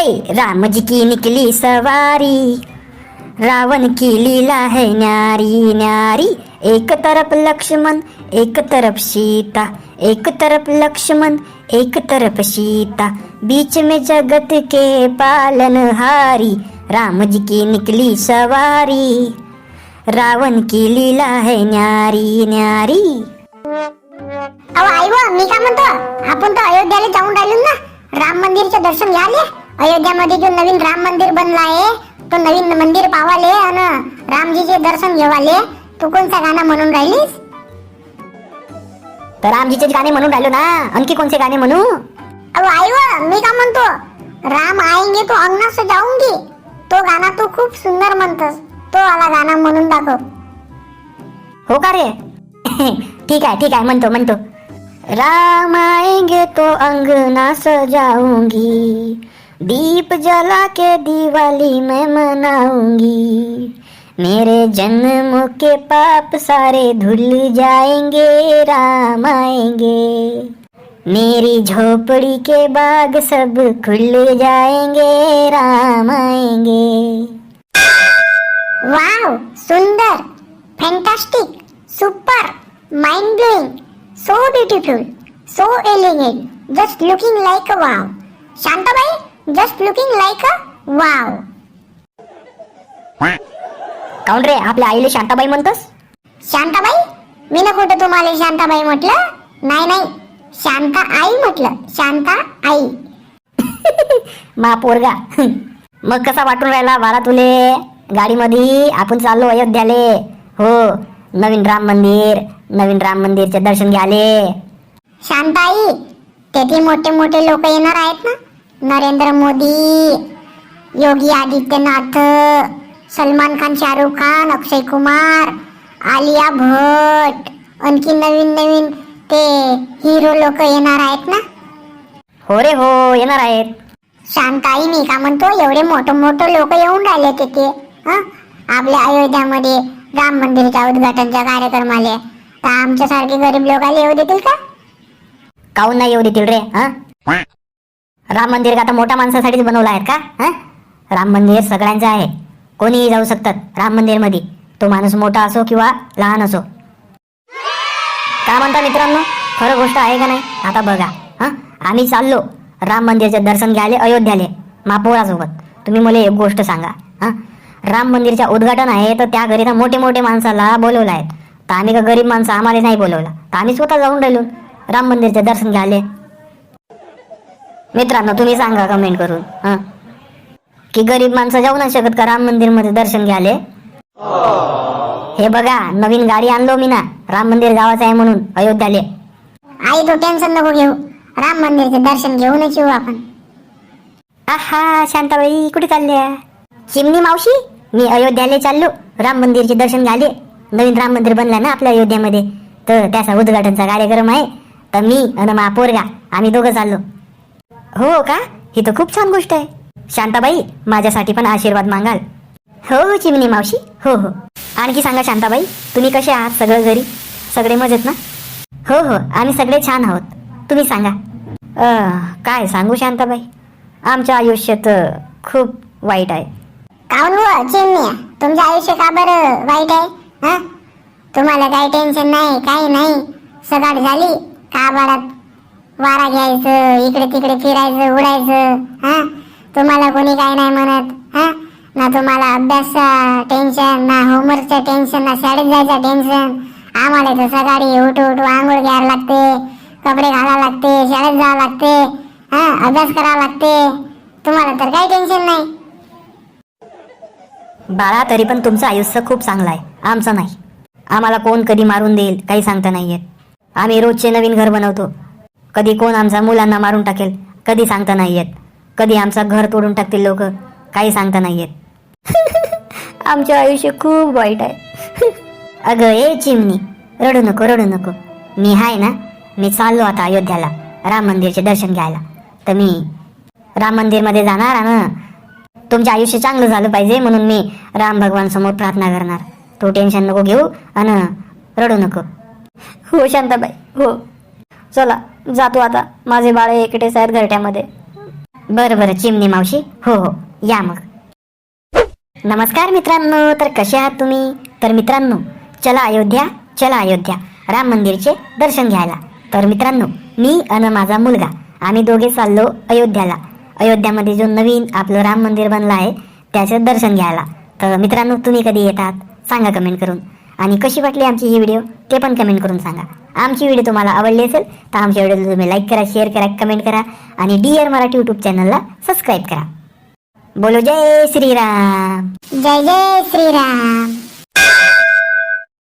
है। राम जी की निकली सवारी रावण की लीला है न्यारी न्यारी। एक तरफ लक्ष्मण एक तरफ सीता। एक तरफ लक्ष्मण एक तरफ सीता। बीच में जगत के पालनहारी राम जी की निकली सवारी रावण की लीला है न्यारी न्यारी। अहो आई वा मी काय म्हणतो? आपण तर अयोध्याला जाऊन राहिलो ना. राम मंदिरचे दर्शन घ्याले अयोध्यामध्ये जो नवीन राम मंदिर बनला आहे तो नवीन मंदिर पावाले आणि रामजीचे दर्शन घेवाले. तू कोणता गाणं म्हणून राहिलीस? तर रामजीचेच गाणे म्हणून राहिलो ना आणखी कोणते गाणे म्हणू? अहो आई व मी काय म्हणतो? राम आएंगे तो अंगना से जाऊंगी. तो गाणं तू खूप सुंदर म्हणतस. तो आला गाणं म्हणून दाखव. हो का रे? ठीक आहे ठीक आहे म्हणतो म्हणतो. राम आएंगे तो अंगना सजाऊंगी दीप जला के दिवाली मैं मनाऊँगी। मेरे जन्म के पाप सारे धुल जाएँगे, राम आएँगे। मेरी झोपड़ी के बाग सब खुल जाएँगे, राम आएँगे। वाव सुंदर fantastic super mind blowing so beautiful so elegant just looking like a Shanta Shantabai just looking like a wow काऊन रे? आपल्या आईले शांताबाई म्हणतोस? शांताबाई? मी ना कुठं तुम्हाला शांताबाई म्हटलं? नाही नाही. शांता आई म्हटलं. शांता आई. मा पोरगा. मग कसा वाटून राहिला बाळा तुले? गाडीमध्ये आपण चाललो अयोध्याले. हो नवीन राम मंदिर नवीन राम मंदिरचे दर्शन घ्याले. शांताई तेथे मोठे मोठे लोक येणार आहेत ना? नरेंद्र मोदी योगी आदित्यनाथ सलमान खान शाहरुख खान अक्षय कुमार आलिया भट. आणखी नवीन नवीन ते हिरो लोक येणार आहेत ना? हो रे हो येणार आहेत. शांताई मी का म्हणतो एवढे मोठे मोठे लोक येऊन राहिले तिथे हं? आपल्या अयोध्यामध्ये राम मंदिरच्या उद्घाटनच्या कार्यक्रमाले. तर आमच्यासारखे गरीब लोकांना येऊ देतील का? काऊन नाही येऊ देतील रे हा? राम मंदिर का आता मोठ्या माणसासाठीच बनवलं आहे का? हा? राम मंदिर सगळ्यांचं आहे. कोणीही जाऊ शकतात राम मंदिरमध्ये तो माणूस मोठा असो किंवा लहान असो. काय म्हणता मित्रांनो? खरं गोष्ट आहे का नाही? आता बघा. हा? आम्ही चाललो. राम मंदिरचे दर्शन घ्यायले अयोध्याले. मापोळासोबत तुम्ही मला एक गोष्ट सांगा. हा? राम मंदिरच्या उद्घाटन आहे तर त्या घरी तर मोठे मोठे माणसाला बोलवलं आहेत. तर आम्ही का गरीब माणसं आम्हाला नाही बोलवलं. तर आम्ही स्वतः जाऊन राहिलो. राम मंदिरचे दर्शन घ्यायले. मित्रांनो तुम्ही सांगा कमेंट करून हा. की गरीब माणसं जाऊ नाही शकत का? राम मंदिरमध्ये दर्शन घ्याले हे बघा नवीन गाडी आणलो मी ना. राम मंदिर गावाचं आहे म्हणून अयोध्याले. आई तो टेन्शन नको घेऊ. राम मंदिरचे दर्शन घेऊनच येऊ आपण. आहा शांताबाई कुठे चालल्या? चिमणी मावशी मी अयोध्याले चाललो. राम मंदिरचे दर्शन घ्याले नवीन राम मंदिर बनला ना आपल्या अयोध्यामध्ये. तर त्याचा उद्घाटनचा कार्यक्रम आहे. तर मी आणि मा पोरगा आम्ही दोघं चाललो. हो, हो का? ही तर खूप छान गोष्ट आहे. शांताबाई माझ्यासाठी पण आशीर्वाद मागाल. हो हो चिमणी मावशी. हो हो. आणखी सांगा शांताबाई तुम्ही कसे आहात सगळं घरी? सगळे मजेत ना? हो हो आम्ही सगळे छान आहोत. तुम्ही सांगा. काय सांगू शांताबाई? आमच्या आयुष्यात खूप वाईट आहे. काऊन हो चिमण्या तुमचं आयुष्य का बरं वाईट आहे? हा? तुम्हाला काही टेन्शन नाही काही नाही. सकाळ झाली का बाळात वारा घ्यायचं इकडे तिकडे फिरायचं उडायचं हा? तुम्हाला कोणी काय नाही म्हणत हा? ना तुम्हाला अभ्यास टेन्शन ना होमवर्कचं टेन्शन ना शाळेत जायचं टेन्शन आम्हाला तर सकाळी उठू उठू आंघोळ घ्यायला लागते कपडे घालावं लागते शाळेत जावं लागते हा? अभ्यास करावा लागते. तुम्हाला तर काही टेन्शन नाही. बाळा तरी पण तुमचं आयुष्य खूप चांगलं आहे. आमचं नाही. आम्हाला कोण कधी मारून देईल काही सांगता नाही येत आम्ही रोजचे नवीन घर बनवतो. कधी कोण आमच्या मुलांना मारून टाकेल कधी सांगता नाही येत. कधी आमचं घर तोडून टाकतील लोक काही सांगता नाही येत. आमचं आयुष्य खूप वाईट आहे. अगं ए चिमणी रडू नको रडू नको. मी हाय ना मी चाललो आता अयोध्याला राम मंदिरचे दर्शन घ्यायला. तर मी राम मंदिरमध्ये जाणार आणि तुमचे आयुष्य चांगलं झालं पाहिजे म्हणून मी राम भगवान समोर प्रार्थना करणार. तू टेन्शन नको घेऊ आणि रडू नको. हो शांताबाई हो. चला जातो आता. माझे बाळे एकटेच आहेत घरट्यामध्ये. बरं बरं चिमणी मावशी. हो हो. या मग. नमस्कार मित्रांनो. तर कसे आहात तुम्ही? तर मित्रांनो चला अयोध्या चला अयोध्या. राम मंदिरचे दर्शन घ्यायला. तर मित्रांनो मी अन माझा मुलगा आम्ही दोघे चाललो अयोध्याला. अयोध्यामध्ये जो नवीन आपलं राम मंदिर बनलं आहे त्याचं दर्शन घ्यायला. तर मित्रांनो तुम्ही कधी येतात? सांगा कमेंट करून. आणि कशी वाटली आमची ही व्हिडिओ ते पण कमेंट करून सांगा. आमची व्हिडिओ तुम्हाला आवडली असेल तर आमच्या व्हिडिओला तुम्ही लाईक करा शेअर करा कमेंट करा आणि डी आर मराठी यूट्यूब चॅनलला सबस्क्राईब करा. बोलो जय श्रीराम. जय जय श्रीराम.